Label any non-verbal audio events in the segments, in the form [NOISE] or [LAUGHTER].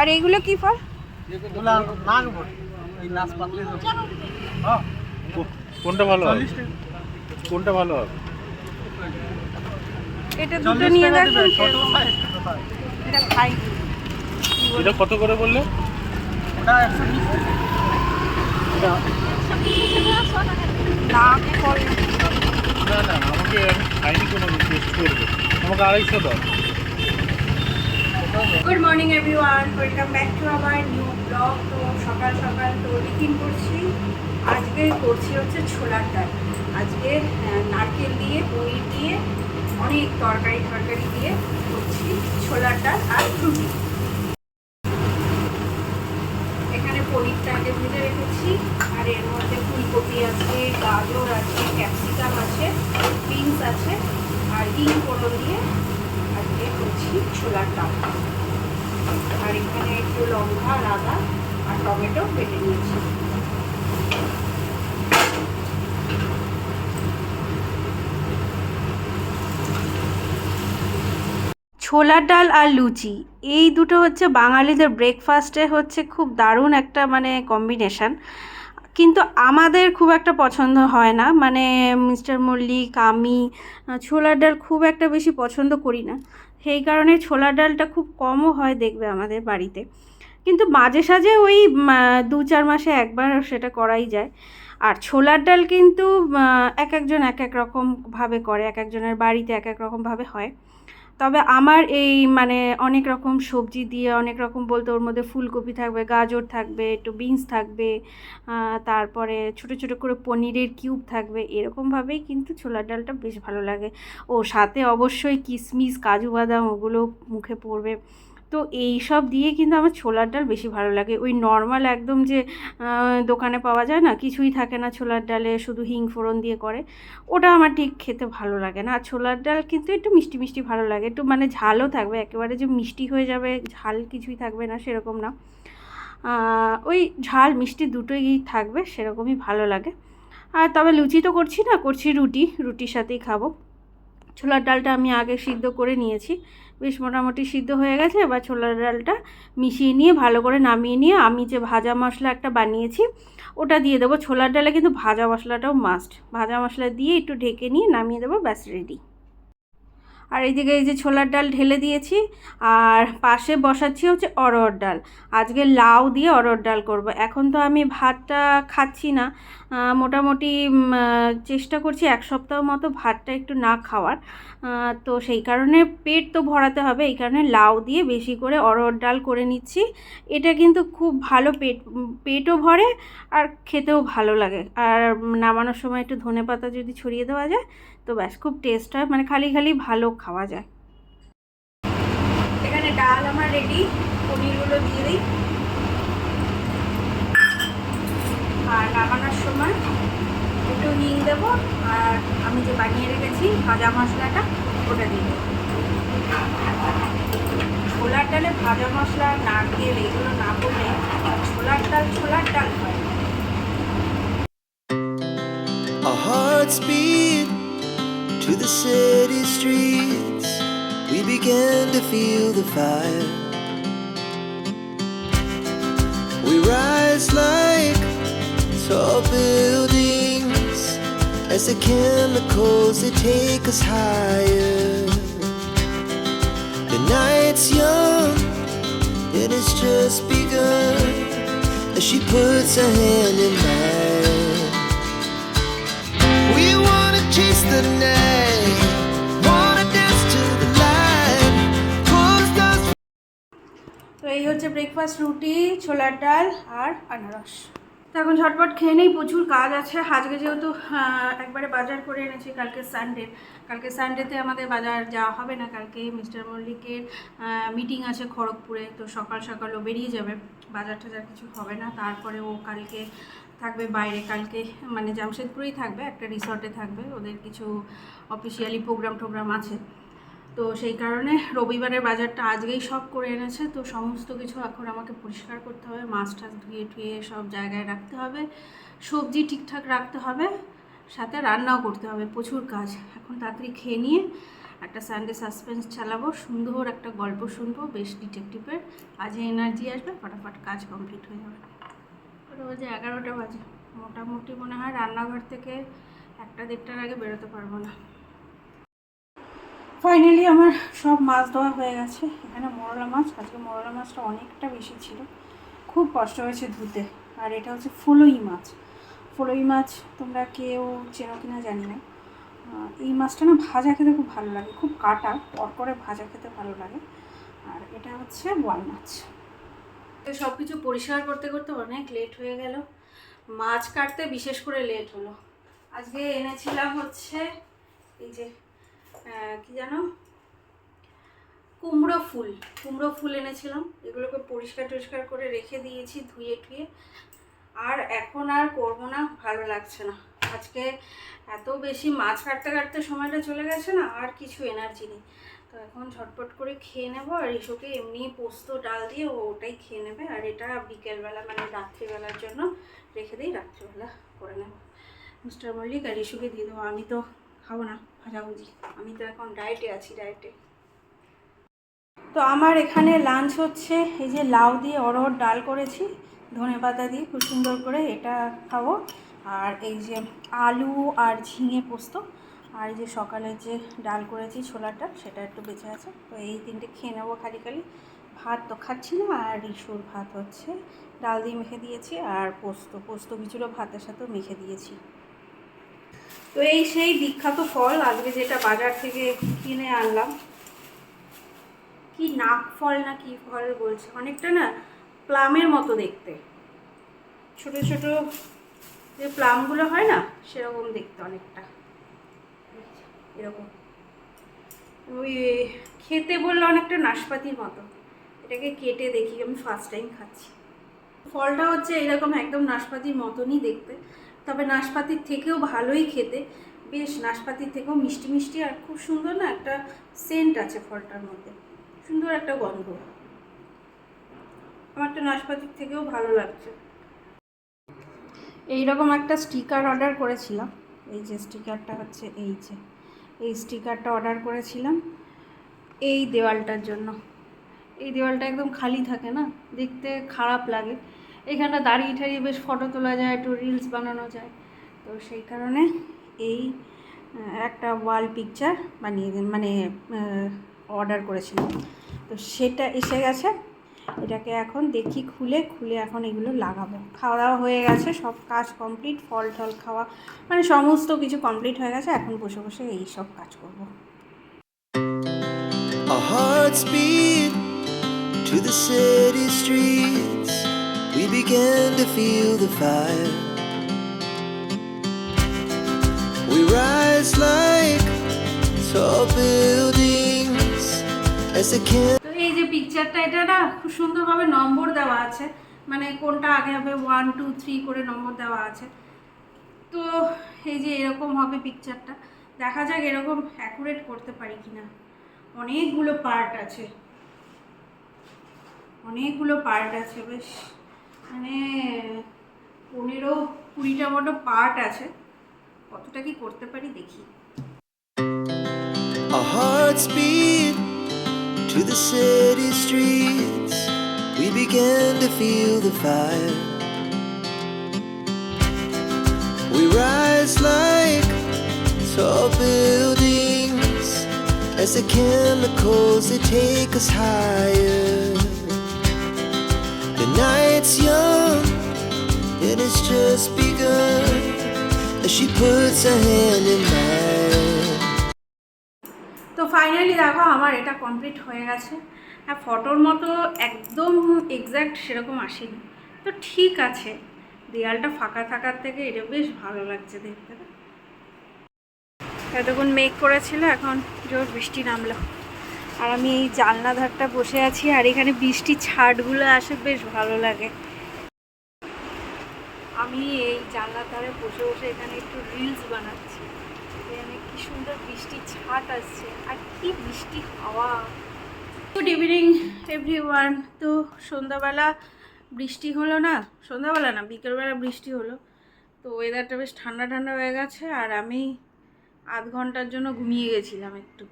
আর এইগুলো কি ফল? হ্যাঁ। কোনটা ভালো হবে? কোনটা ভালো হবে? এটা দুটো নিয়ে দেখুন এটা খাই। এটা কত করে বললে? ওটা একশো বিশ টাকা। ফল না। না আমাকে আমি খাইনি কোনো টেস্ট করবে। আমাকে আড়াইশো দাও। Good morning everyone welcome back to our new blog তো সকাল সকাল তো টিফিন করছি। আজকে করছি হচ্ছে ছোলার ডাল। আজকে নারকেল দিয়ে পনির দিয়ে, অনেক তরকারি তরকারি দিয়ে করছি ছোলার ডাল আর রুটি। এখানে পনিরটা আগে ভেজে রেখেছি। আর এর মধ্যে ফুলকপি আছে, গাজর আছে, ক্যাপসিকাম আছে, বিনস আছে, আর হিং ফোড়ন দিয়ে করছি ছোলার ডাল আর এখানে একটু লঙ্কা আর আদা আর টমেটো কেটে নিয়েছি। ছোলার ডাল আর লুচি, এই দুটো হচ্ছে বাঙালিদের ব্রেকফাস্টে হচ্ছে খুব দারুণ একটা মানে কম্বিনেশান কিন্তু আমাদের খুব একটা পছন্দ হয় না। মানে মিস্টার মল্লিক আমি ছোলার ডাল খুব একটা বেশি পছন্দ করি না। সেই কারণে ছোলার ডালটা খুব কমও হয় দেখবে আমাদের বাড়িতে। কিন্তু মাঝে সাঝে ওই দু চার মাসে একবার সেটা করাই যায়। আর ছোলার ডাল কিন্তু এক একজন এক এক রকমভাবে করে, এক একজনের বাড়িতে এক এক রকমভাবে হয়। তবে আমার এই মানে অনেক রকম সবজি দিয়ে, অনেক রকম বলতে ওর মধ্যে ফুলকপি থাকবে, গাজর থাকবে, একটু বিনস থাকবে তারপরে ছোট ছোট করে পনিরের কিউব থাকবে এরকমভাবেই কিন্তু ছোলার ডালটা বেশ ভালো লাগে। ও সাথে অবশ্যই কিশমিশ কাজু বাদাম ওগুলো মুখে পড়বে। তো এই সব দিয়ে কিন্তু আমার ছোলার ডাল বেশি ভালো লাগে। ওই নর্মাল একদম যে দোকানে পাওয়া যায় না, কিছুই থাকে না ছোলার ডালে, শুধু হিং ফোড়ন দিয়ে করে। ওটা আমার ঠিক খেতে ভালো লাগে না। আর ছোলার ডাল কিন্তু একটু মিষ্টি মিষ্টি ভালো লাগে। একটু মানে ঝালও থাকবে, একেবারে যে মিষ্টি হয়ে যাবে, ঝাল কিছুই থাকবে না, সেরকম না। ওই ঝাল, মিষ্টি দুটোই থাকবে, সেরকমই ভালো লাগে। আর তবে লুচি তো করছি না, করছি রুটি। রুটির সাথেই খাব। ছোলার ডালটা আমি আগে সিদ্ধ করে নিয়েছি। বেশ মোটামুটি সিদ্ধ হয়ে গেছে, এবার ছোলার ডালটা মিশিয়ে নিয়ে ভালো করে নামিয়ে নিয়ে আমি যে ভাজা মশলা একটা বানিয়েছি, ওটা দিয়ে দেবো। ছোলার ডালে কিন্তু ভাজা মশলাটাও মাস্ট ভাজা মশলা দিয়ে একটু ঢেকে নিয়ে নামিয়ে দেবো, ব্যাস রেডি আর এইদিকে এই যে ছোলার ডাল ঢেলে দিয়েছি, আর পাশে বসাচ্ছি হচ্ছে অরহর ডাল। আজকে লাউ দিয়ে অরহর ডাল করব। এখন তো আমি ভাতটা খাচ্ছি না। মোটামুটি চেষ্টা করছি এক সপ্তাহ মতো ভাতটা একটু না খাওয়ার। তো সেই কারণে পেট তো ভরাতে হবে, এই কারণে লাউ দিয়ে বেশি করে অরহর ডাল করে নিচ্ছি। এটা কিন্তু খুব ভালো পেট, পেটও ভরে আর খেতেও ভালো লাগে। আর নামানোর সময় একটু ধনে পাতা যদি ছড়িয়ে দেওয়া যায়, তো ব্যাস খুব টেস্ট হয় মানে খালি খালি ভালো খাওয়া যায়। এখানে ডাল আমার রেডি পনিরগুলো দিয়ে দিই। আর নামানোর সময় একটু হিং দেবো আর আমি যে বানিয়ে রেখেছি ভাজা মশলাটা ওটা দিয়ে দেবো ছোলার ডালে ভাজা মশলা নারকেল এগুলো না পড়লে ছোলার ডাল ছোলার ডাল হয় beat to the city streets. We began to feel the fire. We rise like as the chemicals they take us higher. The night's young and it's just begun as she puts her hand in mine. We wanna chase the night, wanna dance to the light. Pull the stars তো এই হচ্ছে breakfast রুটি ছোলার ডাল আর আনারস তো এখন ঝটপট খেয়ে নেই, প্রচুর কাজ আছে। আজকে যেহেতু একবারে বাজার করে এনেছি, কালকে সানডে কালকে সানডেতে আমাদের বাজার যাওয়া হবে না, কালকে মিস্টার মল্লিকের মিটিং আছে খড়গপুরে, তো সকাল সকাল ও বেরিয়ে যাবে। বাজার টাজার কিছু হবে না, তারপরে ও কালকে থাকবে বাইরে। কালকে মানে জামশেদপুরেই থাকবে, একটা রিসর্টে থাকবে। ওদের কিছু অফিসিয়ালি প্রোগ্রাম টোগ্রাম আছে। তো সেই কারণে রবিবারের বাজারটা আজকেই সব করে এনেছে। তো সমস্ত কিছু এখন আমাকে পরিষ্কার করতে হবে। মাছ টাছ ধুয়ে টুয়ে সব জায়গায় রাখতে হবে। সবজি ঠিকঠাক রাখতে হবে। সাথে রান্নাও করতে হবে। প্রচুর কাজ। এখন তাড়াতাড়ি খেয়ে নিয়ে একটা সানডে সাসপেন্স চালাবো। সুন্দর একটা গল্প শুনব। বেশ ডিটেকটিভের আজ এনার্জি আসবে। ফটাফট কাজ কমপ্লিট হয়ে যাবে। বাজে এগারোটা বাজে। মোটামুটি মনে হয় রান্নাঘর থেকে একটা দেড়টার আগে বেরোতে পারব না। ফাইনালি আমার সব মাছ ধোয়া হয়ে গেছে। এখানে মরলা মাছ। আজকে মরলা মাছটা অনেকটা বেশি ছিল। খুব কষ্ট হয়েছে ধুতে। আর এটা হচ্ছে ফুলই মাছ। ফুলই মাছ তোমরা কেউ চেনো কিনা জানি না। এই মাছটা না ভাজা খেতে খুব ভালো লাগে। খুব কাটা করে ভাজা খেতে ভালো লাগে। আর এটা হচ্ছে বোয়াল মাছ। তো সব কিছু পরিষ্কার করতে করতে অনেক লেট হয়ে গেল। মাছ কাটতে বিশেষ করে লেট হলো। আজকে এনেছিলাম হচ্ছে এই যে কি জানো? কুমড়ো ফুল কুমড়ো ফুল এনেছিলাম। এগুলোকে পরিষ্কার টরিষ্কার করে রেখে দিয়েছি ধুয়ে টুয়ে। আর এখন আর করব না, ভালো লাগছে না। আজকে এত বেশি মাছ কাটতে কাটতে সময়টা চলে গেছে না, আর কিছু এনার্জি নেই। তো এখন ঝটপট করে খেয়ে নেব, আর ইসোকে এমনি পোস্ত, ডাল দিয়ে ওটাই খেয়ে নেবে। আর এটা বিকেলবেলা মানে রাত্রিবেলার জন্য রেখে দিই, রাত্রিবেলা করে নেব। মিস্টার মল্লিক আর ইসুকে দিয়ে দেবো, আমি তো খাব না। ভাজাভুজি আমি তো এখন ডায়েটে আছি ডায়েটে তো আমার এখানে লাঞ্চ হচ্ছে, এই যে লাউ দিয়ে অরহর ডাল করেছি, ধনে পাতা দিয়ে খুব সুন্দর করে এটা খাব। আর এই যে আলু আর ঝিঙে পোস্ত, আর এই যে সকালে যে ডাল করেছি ডাল, সেটা একটু বেঁচে আছে। তো এই তিনটে খেয়ে নেব খালি খালি। ভাত তো খাচ্ছি না, আর ইসুর ভাত হচ্ছে। ডাল দিয়ে মেখে দিয়েছি, আর পোস্ত পোস্ত কিছুটা ভাতের সাথেও মেখে দিয়েছি। তো এই সেই বিখ্যাত ফল আজকে যেটা বাজার থেকে কিনে আনলাম। কি নাক ফল না কি ফল বলছে? অনেকটা না প্লামের মতো দেখতে। ছোট ছোট যে প্লামগুলো হয় না, সেরকম দেখতে অনেকটা। এরকম। ওই খেতে বললে অনেকটা নাশপাতির মতো। এটাকে কেটে দেখি, আমি ফার্স্ট টাইম খাচ্ছি। ফলটা হচ্ছে এরকম একদম নাশপাতির মতনই দেখতে। তবে নাশপাতির থেকেও ভালোই খেতে। বেশ নাশপাতির থেকেও মিষ্টি মিষ্টি আর খুব সুন্দর না একটা সেন্ট আছে ফলটার মধ্যে। সুন্দর একটা গন্ধ। আমার তো নাশপাতির থেকেও ভালো লাগছে। এইরকম একটা স্টিকার অর্ডার করেছিলাম। এই যে স্টিকারটা হচ্ছে এই যে। এই স্টিকারটা অর্ডার করেছিলাম এই দেওয়ালটার জন্য। এই দেওয়ালটা একদম খালি থাকে না, দেখতে খারাপ লাগে। এখানটা দাঁড়িয়ে ঠাড়িয়ে বেশ ফটো তোলা যায়, একটু রিলস বানানো যায়। তো সেই কারণে এই একটা ওয়াল পিকচার বানিয়ে মানে অর্ডার করেছিলাম। তো সেটা এসে গেছে। এটাকে এখন দেখি, খুলে খুলে এখন এগুলো লাগাবো। খাওয়া দাওয়া হয়ে গেছে, সব কাজ কমপ্লিট ফল টল খাওয়া মানে সমস্ত কিছু কমপ্লিট হয়ে গেছে। এখন বসে বসে এই সব কাজ করব. We began to feel the fire. We rise like tall buildings as the can. এই যে পিকচারটা এটা না খুব সুন্দরভাবে নম্বর দেওয়া আছে। মানে কোনটা আগে হবে? ওয়ান টু থ্রি করে নম্বর দেওয়া আছে। তো এই যে এরকম হবে পিকচারটা দেখা যাক এরকম অ্যাকুরেট করতে পারি কিনা। অনেকগুলো পার্ট আছে। অনেকগুলো পার্ট আছে, বেশ। মানে পনেরো কুড়িটা মতো পার্ট আছে কতটা কি করতে পারি দেখি Our hearts beat to the city streets. We began to feel the fire. We rise like tall buildings as the chemicals they take us higher. Night's young, and it's just begun. As she puts her hand in. তো finally দেখো, আমার এটা complete হয়ে গেছে। হ্যাঁ ফটোর মতো একদম এক্স্যাক্ট সেরকম আসেনি। তো ঠিক আছে, দেয়ালটা ফাঁকা থাকার থেকে এটা বেশ ভালো লাগছে দেখতে। এতক্ষণ মেঘ করেছিল, এখন জোর বৃষ্টি নামলো। আর আমি এই জানলা ধারটা বসে আছি, আর এখানে বৃষ্টির ছাটগুলো আসে, বেশ ভালো লাগে। আমি এই জানলার ধারে বসে বসে এখানে একটু রিলস বানাচ্ছি। এখানে কি সুন্দর বৃষ্টির ছাট আসছে, আর কি বৃষ্টি হাওয়া। গুড ইভিনিং এভরি ওয়ান তো সন্ধ্যাবেলা বৃষ্টি হলো না? সন্ধ্যাবেলা না, বিকেলবেলা বৃষ্টি হলো। তো ওয়েদারটা বেশ ঠান্ডা ঠান্ডা হয়ে গেছে, আর আমি আধ ঘণ্টার জন্য ঘুমিয়ে গেছিলাম একটু।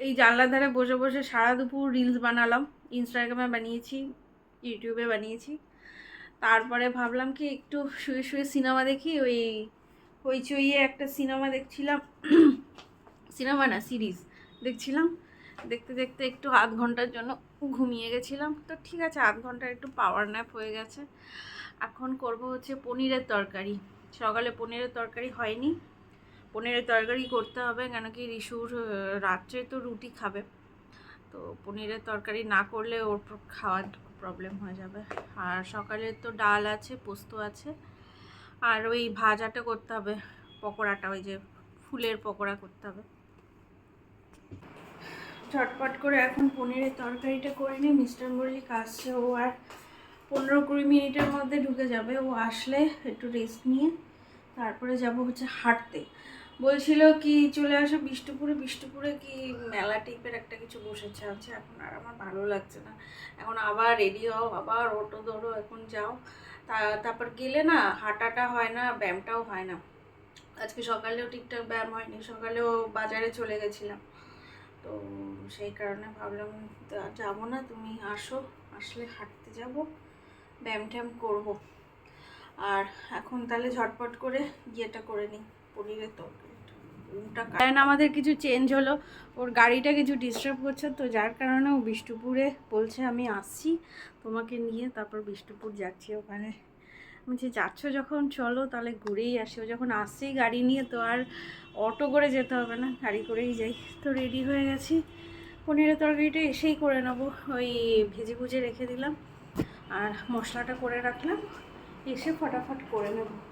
এই জানলার ধারে বসে বসে সারা দুপুর রিলস বানালাম ইনস্টাগ্রামে বানিয়েছি ইউটিউবে বানিয়েছি। তারপরে ভাবলাম কি একটু শুয়ে শুয়ে সিনেমা দেখি, ওই হইচইয়ে একটা সিনেমা দেখছিলাম। [CLEARS THROAT] সিনেমা না সিরিজ দেখছিলাম। দেখতে দেখতে একটু আধ ঘণ্টার জন্য ঘুমিয়ে গেছিলাম। তো ঠিক আছে, আধ ঘণ্টার একটু পাওয়ার ন্যাপ হয়ে গেছে। এখন করব হচ্ছে পনিরের তরকারি। সকালে পনিরের তরকারি হয়নি। পনিরের তরকারি করতে হবে, কেন কি রিশুর রাত্রে তো রুটি খাবে। তো পনিরের তরকারি না করলে ওর খাওয়ার প্রবলেম হয়ে যাবে। আর সকালে তো ডাল আছে, পোস্ত আছে। আর ওই ভাজাটা করতে হবে, পকোড়াটা, ওই যে ফুলের পকোড়া করতে হবে। ঝটপট করে এখন পনিরের তরকারিটা করে নিই। মিস্টার মল্লিক আসছে, ও আর পনেরো কুড়ি মিনিটের মধ্যে ঢুকে যাবে। ও আসলে একটু রেস্ট নিয়ে, তারপরে যাব হচ্ছে হাঁটতে। বলছিল কি, চলে আসো বিষ্ণুপুরে বিষ্ণুপুরে কি মেলা টাইপের একটা কিছু বসেছে আছে এখন আর আমার ভালো লাগছে না। এখন আবার রেডি হও, আবার অটো ধরো, এখন যাও। তা, তারপর গেলে না হাঁটাটা হয় না, ব্যায়ামটাও হয় না। আজকে সকালেও ঠিকঠাক ব্যায়াম হয়নি, সকালেও বাজারে চলে গেছিলাম। তো সেই কারণে ভাবলাম যাব না, তুমি আসো, আসলে হাঁটতে যাব, ব্যায়াম ট্যায়াম করব। আর এখন তাহলে ঝটপট করে ইয়েটা করে নিই, পনিরের তরকারিটা কারণ আমাদের কিছু চেঞ্জ হলো। ওর গাড়িটা কিছু ডিস্টার্ব করছে, তো যার কারণে ও বিষ্ণুপুরে বলছে, আমি আসছি তোমাকে নিয়ে। তারপর বিষ্ণুপুর যাচ্ছি ওখানে। যে যাচ্ছ যখন, চলো তাহলে ঘুরেই আসি। ও যখন আসছি গাড়ি নিয়ে, তো আর অটো করে যেতে হবে না, গাড়ি করেই যাই। তো রেডি হয়ে গেছি। পনিরের তরকারিটা এসেই করে নেব। ওই ভেজে ভুজে রেখে দিলাম। আর মশলাটা করে রাখলাম। এসে ফটাফট করে নেব।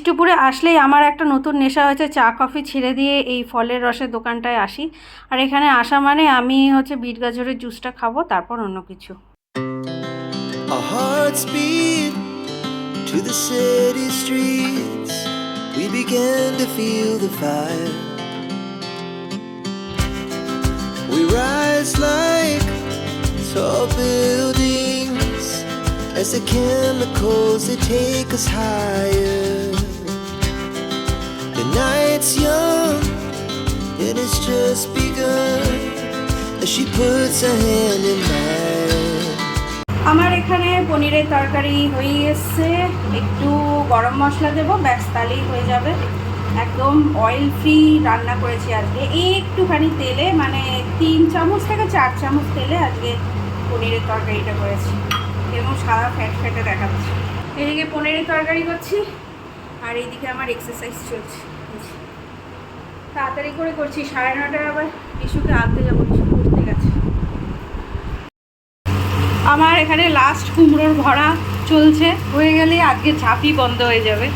বিষ্ণুপুরে আসলেই আমার একটা নতুন নেশা হয়েছে, চা, কফি ছিঁড়ে দিয়ে এই ফলের রসের দোকানটায় আসি। আর এখানে আসা মানে আমি হচ্ছে বিট গাজরের জুসটা খাব, তারপর অন্য কিছু। We rise like tall buildings as the chemicals that take us higher. It's just begun. As she puts her hand in mine. আমার এখানে পনিরের তরকারি হয়ে এসছে। একটু গরম মশলা দেবো, ব্যাস তাহলেই হয়ে যাবে। একদম অয়েল ফ্রি রান্না করেছি আজকে। একটুখানি তেলে মানে তিন চামচ থেকে চার চামচ তেলে আজকে পনিরের তরকারিটা করেছি। এবং সাদা ফ্যাট ফ্যাটে দেখাচ্ছে। এদিকে পনিরের তরকারি করছি, আর এইদিকে আমার এক্সারসাইজ চলছে। তাড়াতাড়ি করে করছি, সাড়ে নটায় আবার ইস্যুকে আনতে যাব ইস্যু করতে গেছে। আমার এখানে লাস্ট কুমড়োর ভরা চলছে, হয়ে গেলে আজকে ঝাঁপি বন্ধ হয়ে যাবে।